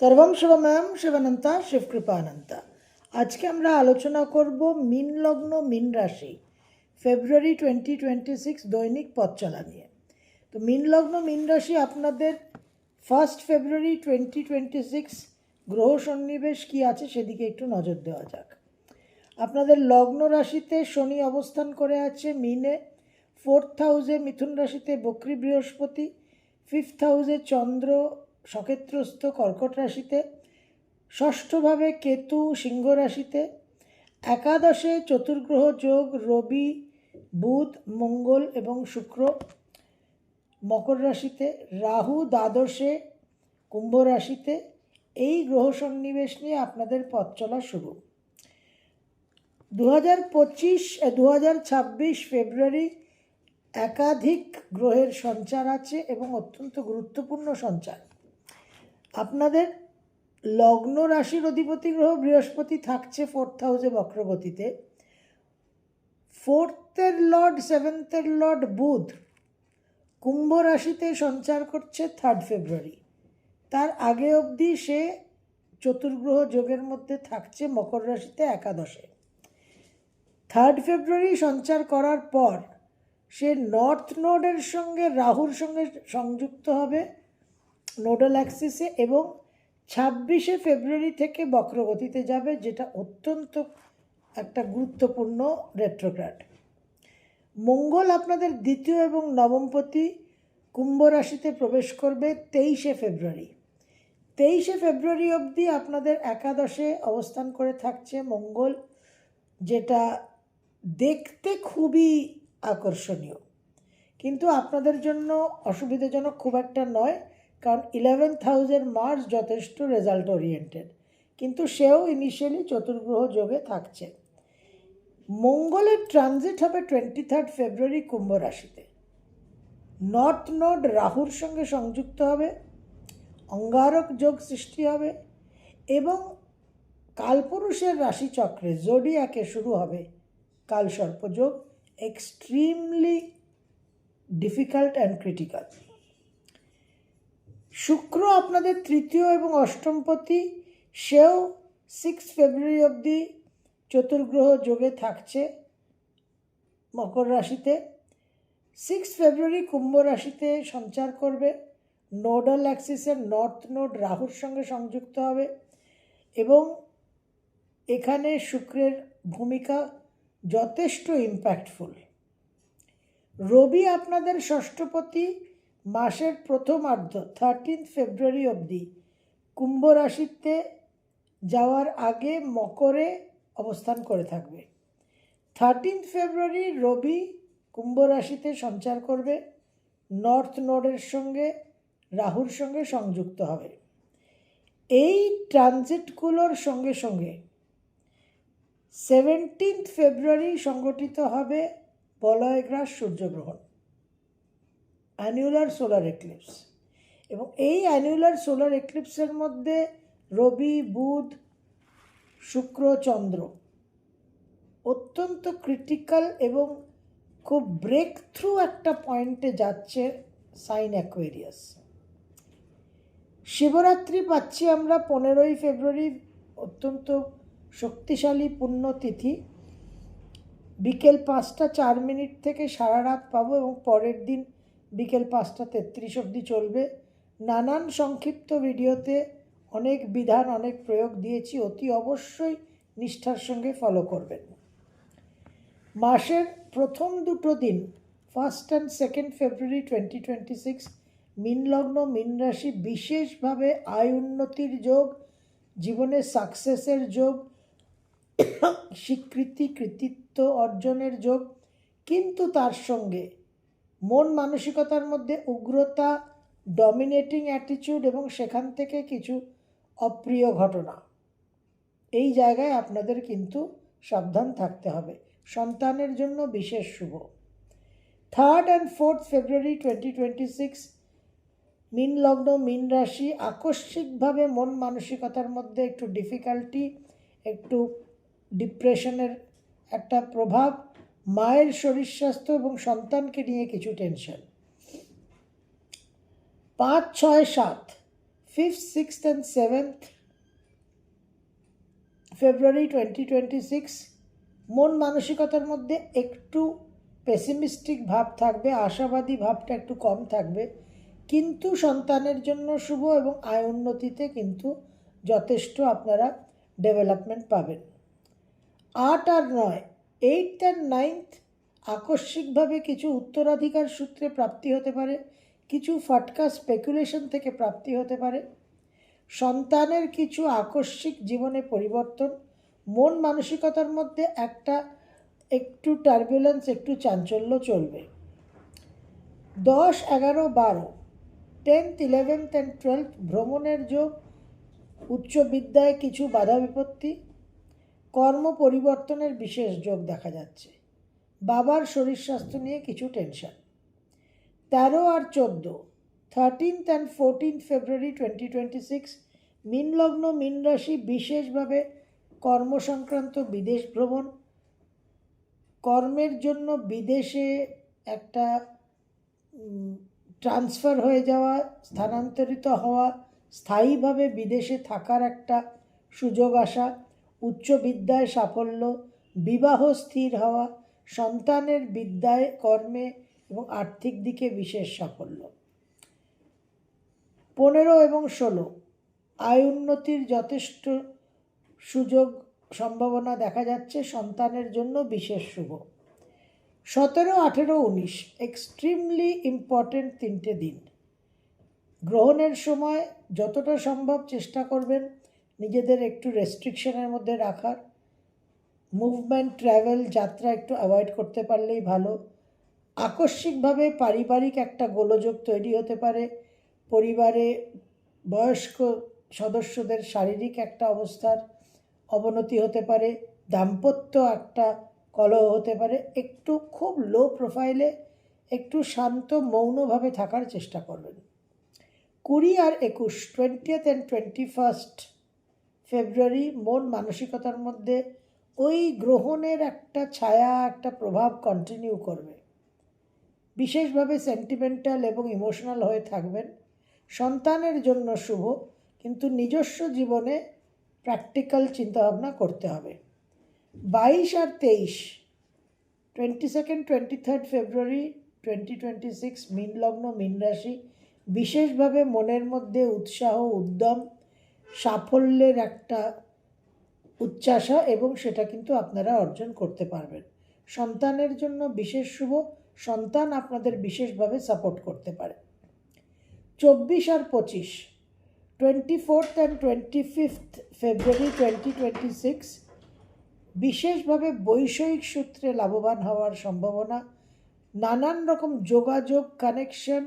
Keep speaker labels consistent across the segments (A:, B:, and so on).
A: সর্বম শিবময়ম শিবানন্তা শিবকৃপানন্তা। আজকে আমরা আলোচনা করব মিন লগ্ন, মিন রাশি, ফেব্রুয়ারি টোয়েন্টি টোয়েন্টি সিক্স দৈনিক পথ চলা নিয়ে। তো মিন লগ্ন, মিন রাশি আপনাদের first February twenty twenty six গ্রহ সন্নিবেশ কী আছে সেদিকে একটু নজর দেওয়া যাক। আপনাদের লগ্ন রাশিতে শনি অবস্থান করে আছে মিনে ফোর্থ হাউসে মিথুন রাশিতে বক্রী বৃহস্পতি ফিফথ হাউসে চন্দ্র সক্ষেত্রস্থ কর্কট রাশিতে, ষষ্ঠভাবে কেতু সিংহ রাশিতে, একাদশে চতুর্গ্রহ যোগ রবি, বুধ, মঙ্গল এবং শুক্র, মকর রাশিতে, রাহু দ্বাদশে কুম্ভ রাশিতে, এই গ্রহ সন্নিবেশ নিয়ে আপনাদের পথ চলা শুরু। দু হাজার পঁচিশ দু হাজার ছাব্বিশ ফেব্রুয়ারি একাধিক গ্রহের সঞ্চার আছে এবং অত্যন্ত গুরুত্বপূর্ণ সঞ্চার। আপনাদের লগ্ন রাশির অধিপতি গ্রহ বৃহস্পতি থাকছে ফোর্থ হাউসে বক্রগতিতে। ফোর্থের লর্ড সেভেন্থের লর্ড বুধ কুম্ভ রাশিতে সঞ্চার করছে থার্ড ফেব্রুয়ারি তার আগে অবধি সে চতুর্গ্রহ যোগের মধ্যে থাকছে মকর রাশিতে একাদশে। থার্ড ফেব্রুয়ারি সঞ্চার করার পর সে নর্থ নোডের সঙ্গে রাহুর সঙ্গে সংযুক্ত হবে। নোডাল অ্যাক্সিসে এবং ছাব্বিশে ফেব্রুয়ারি থেকে বক্রগতিতে যাবে, যেটা অত্যন্ত একটা গুরুত্বপূর্ণ রেট্রোগ্রাড মঙ্গল আপনাদের দ্বিতীয় এবং নবমপতি কুম্ভ রাশিতে প্রবেশ করবে তেইশে ফেব্রুয়ারি। তেইশে ফেব্রুয়ারি অবধি আপনাদের একাদশে অবস্থান করে থাকছে মঙ্গল, যেটা দেখতে খুবই আকর্ষণীয়। কিন্তু আপনাদের জন্য অসুবিধাজনক খুব একটা নয় কারণ ইলেভেন হাউসের মার্চ যথেষ্ট রেজাল্ট ওরিয়েন্টেড কিন্তু সেও ইনিশিয়ালি চতুর্গ্রহ যোগে থাকছে। মঙ্গলের ট্রানজিট হবে টোয়েন্টি থার্ড ফেব্রুয়ারি কুম্ভ রাশিতে। নর্থ নোড রাহুর সঙ্গে সংযুক্ত হবে, অঙ্গারক যোগ সৃষ্টি হবে এবং কালপুরুষের রাশিচক্রে জোডিয়াকে শুরু হবে কালসর্পযোগ এক্সট্রিমলি ডিফিকাল্ট অ্যান্ড ক্রিটিক্যাল শুক্র আপনাদের তৃতীয় এবং অষ্টমপতি সেও সিক্স ফেব্রুয়ারি অবধি চতুর্গ্রহ যোগে থাকছে মকর রাশিতে। সিক্স ফেব্রুয়ারি কুম্ভ রাশিতে সঞ্চার করবে, নোডাল অ্যাক্সিসের নর্থ নোড রাহুর সঙ্গে সংযুক্ত হবে এবং এখানে শুক্রের ভূমিকা যথেষ্ট ইম্প্যাক্টফুল রবি আপনাদের ষষ্ঠপতি মাসের প্রথমার্ধ থার্টিন ফেব্রুয়ারি অবধি কুম্ভ রাশিতে যাওয়ার আগে মকরে অবস্থান করে থাকবে। থার্টিন ফেব্রুয়ারি রবি কুম্ভ রাশিতে সঞ্চার করবে নর্থ নোডের সঙ্গে, রাহুর সঙ্গে সংযুক্ত হবে। এই ট্রানজিটগুলোর সঙ্গে সঙ্গে সেভেন্টিন্থ ফেব্রুয়ারি সংগঠিত হবে বলয়গ্রাস সূর্যগ্রহণ। অ্যানুলার সোলার এক্লিপস এবং এই অ্যানুলার সোলার এক্লিপসের মধ্যে রবি, বুধ, শুক্র, চন্দ্র অত্যন্ত ক্রিটিক্যাল এবং খুব ব্রেক থ্রু একটা পয়েন্টে যাচ্ছে সাইন অ্যাকোয়েরিয়াস। শিবরাত্রি পাচ্ছি আমরা পনেরোই ফেব্রুয়ারি অত্যন্ত শক্তিশালী পুণ্যতিথি। বিকেল পাঁচটা চার মিনিট থেকে সারা রাত পাবো এবং পরের দিন বিকেল পাঁচটা তেত্রিশ অবধি চলবে। নানান সংক্ষিপ্ত ভিডিওতে অনেক বিধান, অনেক প্রয়োগ দিয়েছি, অতি অবশ্যই নিষ্ঠার সঙ্গে ফলো করবেন। মাসের প্রথম দুটো দিন first and second February twenty twenty six মিনলগ্ন মিন রাশি বিশেষভাবে আয় উন্নতির যোগ, জীবনে সাকসেসের যোগ, স্বীকৃতি, কৃতিত্ব অর্জনের যোগ, কিন্তু তার সঙ্গে মন মানসিকতার মধ্যে উগ্রতা ডমিনেটিং অ্যাটিটিউড এবং সেখান থেকে কিছু অপ্রিয় ঘটনা। এই জায়গায় আপনাদের কিন্তু সাবধান থাকতে হবে। সন্তানের জন্য বিশেষ শুভ। Third and fourth February twenty twenty six মিন লগ্ন, মিন রাশি, আকস্মিকভাবে মন মানসিকতার মধ্যে একটু ডিফিকাল্টি একটু ডিপ্রেশনের একটা প্রভাব মায়ের শরীর স্বাস্থ্য এবং সন্তানকে নিয়ে কিছু টেনশন পাঁচ, ছয়, সাত fifth sixth and seventh February twenty twenty six মন মানসিকতার মধ্যে একটু পেসিমিস্টিক ভাব থাকবে, আশাবাদী ভাবটা একটু কম থাকবে। কিন্তু সন্তানের জন্য শুভ এবং আয় উন্নতিতে কিন্তু যথেষ্ট আপনারা ডেভেলপমেন্ট পাবেন। আট আর নয় এইট অ্যান্ড নাইনথ আকস্মিকভাবে কিছু উত্তরাধিকার সূত্রে প্রাপ্তি হতে পারে, কিছু ফাটকা স্পেকুলেশন থেকে প্রাপ্তি হতে পারে। সন্তানের কিছু আকস্মিক জীবনে পরিবর্তন, মন মানসিকতার মধ্যে একটা একটু টার্বুলেন্স একটু চাঞ্চল্য চলবে। দশ, এগারো, বারো টেন্থ ইলেভেন্থ অ্যান্ড টুয়েলভ ভ্রমণের যোগ, উচ্চ বিদ্যায় কিছু বাধা বিপত্তি কর্ম পরিবর্তনের বিশেষ যোগ দেখা যাচ্ছে। বাবার শরীর স্বাস্থ্য নিয়ে কিছু টেনশন। তেরো আর চোদ্দ thirteenth and fourteenth February twenty twenty six মিন লগ্ন বিশেষভাবে কর্ম সংক্রান্ত বিদেশ ভ্রমণ। কর্মের জন্য বিদেশে একটা ট্রান্সফার হয়ে যাওয়া, স্থানান্তরিত হওয়া, স্থায়ীভাবে বিদেশে থাকার একটা সুযোগ আসা। উচ্চ বিদ্যায় সাফল্য, বিবাহ স্থির হওয়া, সন্তানের বিদ্যায় কর্মে এবং আর্থিক দিকে বিশেষ সাফল্য। পনেরো এবং ষোলো, আয় উন্নতির যথেষ্ট সুযোগ সম্ভাবনা দেখা যাচ্ছে সন্তানের জন্য বিশেষ শুভ। সতেরো, আঠেরো, উনিশ এক্সট্রিমলি ইম্পর্টেন্ট তিনটে দিন। গ্রহণের সময় যতটা সম্ভব চেষ্টা করবেন নিজেদের একটু রেস্ট্রিকশনের মধ্যে রাখার। মুভমেন্ট ট্র্যাভেল যাত্রা একটু অ্যাভয়েড করতে পারলেই ভালো। আকস্মিকভাবে পারিবারিক একটা গোলযোগ তৈরি হতে পারে। পরিবারে বয়স্ক সদস্যদের শারীরিক একটা অবস্থার অবনতি হতে পারে। দাম্পত্য একটা কলহ হতে পারে। একটু খুব লো প্রোফাইলে একটু শান্ত, মৌনভাবে থাকার চেষ্টা করবেন। কুড়ি আর একুশ twentieth and twenty first February, মন মানসিকতার মধ্যে ওই গ্রহণের একটা ছায়া, একটা প্রভাব কন্টিনিউ করবে। বিশেষভাবে সেন্টিমেন্টাল এবং ইমোশনাল হয়ে থাকবেন। সন্তানের জন্য শুভ, কিন্তু নিজস্ব জীবনে প্র্যাকটিক্যাল চিন্তাভাবনা করতে হবে। বাইশ আর তেইশ twenty second twenty third February twenty twenty six মিন লগ্ন, মিন রাশি, বিশেষভাবে মনের মধ্যে উৎসাহ, উদ্যম সাফল্যের একটা উচ্চাসা এবং সেটা কিন্তু আপনারা অর্জন করতে পারবেন। সন্তানের জন্য বিশেষ শুভ, সন্তান আপনাদের বিশেষভাবে সাপোর্ট করতে পারে। চব্বিশ আর পঁচিশ twenty fourth and twenty fifth February twenty twenty six বিশেষভাবে বৈষয়িক সূত্রে লাভবান হওয়ার সম্ভাবনা, নানান রকম যোগাযোগ কানেকশন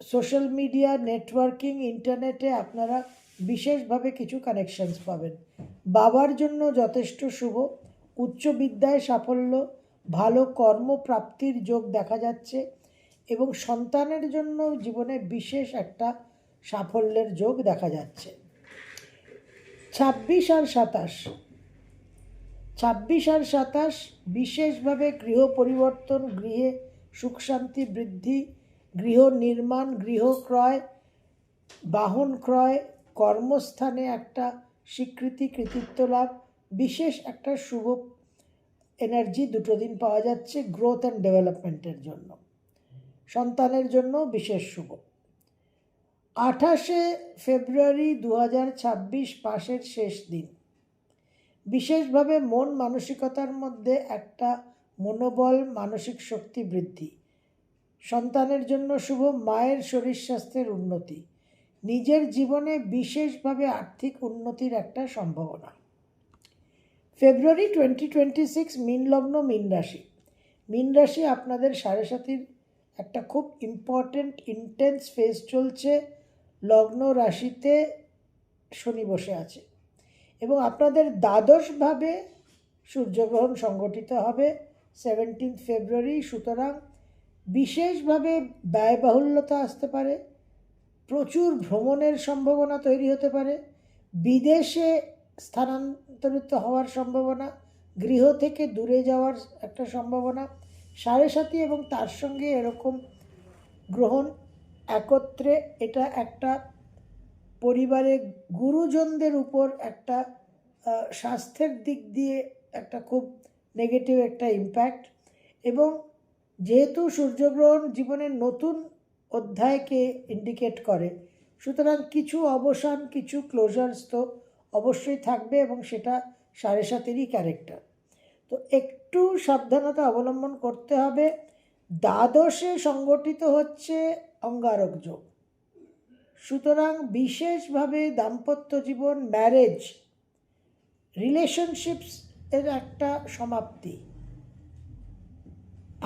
A: সোশ্যাল মিডিয়া নেটওয়ার্কিং ইন্টারনেটে আপনারা বিশেষভাবে কিছু কানেকশনস পাবেন। বাবার জন্য যথেষ্ট শুভ। উচ্চ বিদ্যায় সাফল্য, ভালো কর্মপ্রাপ্তির যোগ দেখা যাচ্ছে এবং সন্তানের জন্য জীবনে বিশেষ একটা সাফল্যের যোগ দেখা যাচ্ছে। ছাব্বিশ আর সাতাশ। ছাব্বিশ আর সাতাশ বিশেষভাবে গৃহ পরিবর্তন, গৃহে সুখ শান্তি বৃদ্ধি, গৃহ নির্মাণ, গৃহ ক্রয়, বাহন ক্রয় কর্মস্থানে একটা স্বীকৃতি, কৃতিত্ব লাভ, বিশেষ একটা শুভ এনার্জি দুটো দিন পাওয়া যাচ্ছে গ্রোথ অ্যান্ড ডেভেলপমেন্টের জন্য। সন্তানের জন্য বিশেষ শুভ। আঠাশে ফেব্রুয়ারি দু হাজার ছাব্বিশ পাশের শেষ দিন। বিশেষভাবে মন মানসিকতার মধ্যে একটা মনোবল, মানসিক শক্তি বৃদ্ধি। সন্তানের জন্য শুভ, মায়ের শরীর স্বাস্থ্যের উন্নতি। নিজের জীবনে বিশেষভাবে আর্থিক উন্নতির একটা সম্ভাবনা। ফেব্রুয়ারি টোয়েন্টি টোয়েন্টি সিক্স মিন লগ্ন, মিন রাশি। মিন রাশি আপনাদের সাড়ে সাতির একটা খুব ইম্পর্ট্যান্ট ইন্টেন্স ফেজ চলছে। লগ্ন রাশিতে শনি বসে আছে। এবং আপনাদের দ্বাদশভাবে সূর্যগ্রহণ সংগঠিত হবে সেভেন্টিন্থ ফেব্রুয়ারি সুতরাং বিশেষভাবে ব্যয়বাহুল্যতা আসতে পারে। প্রচুর ভ্রমণের সম্ভাবনা তৈরি হতে পারে। বিদেশে স্থানান্তরিত হওয়ার সম্ভাবনা, গৃহ থেকে দূরে যাওয়ার একটা সম্ভাবনা, সাড়ে সাথী এবং তার সঙ্গে এরকম গ্রহণ একত্রে এটা একটা পরিবারে গুরুজনদের উপর একটা স্বাস্থ্যের দিক দিয়ে একটা খুব নেগেটিভ একটা ইম্প্যাক্ট এবং যেহেতু সূর্যগ্রহণ জীবনের নতুন অধ্যায়কে ইন্ডিকেট করে। সুতরাং কিছু অবসান, কিছু ক্লোজার্স তো অবশ্যই থাকবে এবং সেটা সাড়ে সাতেরই ক্যারেক্টার তো একটু সাবধানতা অবলম্বন করতে হবে। দ্বাদশে সংগঠিত হচ্ছে অঙ্গারক যোগ। সুতরাং বিশেষভাবে দাম্পত্য জীবন ম্যারেজ রিলেশনশিপস এর একটা সমাপ্তি।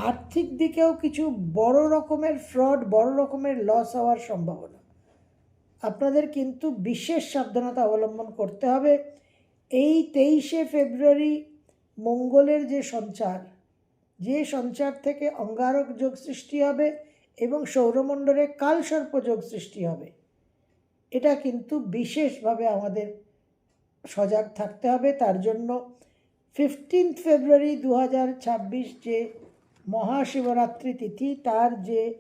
A: আর্থিক দিকেও কিছু বড় রকমের ফ্রড বড় রকমের লস হওয়ার সম্ভাবনা। আপনাদের কিন্তু বিশেষ সাবধানতা অবলম্বন করতে হবে। এই তেইশে ফেব্রুয়ারি মঙ্গলের যে সঞ্চার যে সঞ্চার থেকে অঙ্গারক যোগ সৃষ্টি হবে এবং সৌরমণ্ডলে কালসর্প যোগ সৃষ্টি হবে। এটা কিন্তু বিশেষভাবে আমাদের সজাগ থাকতে হবে। তার জন্য ফিফটিন্থ ফেব্রুয়ারি দু হাজার ছাব্বিশ যে মহাশিবরাত্রি তিথি, তার যে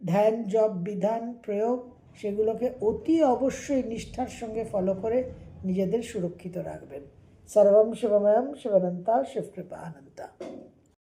A: ধ্যান, জপ, বিধান, প্রয়োগ, সেগুলোকে অতি অবশ্যই নিষ্ঠার সঙ্গে ফলো করে নিজেদের সুরক্ষিত রাখবেন। সর্বম শিবময়ম শিবানন্তা শিবকৃপা আনন্তা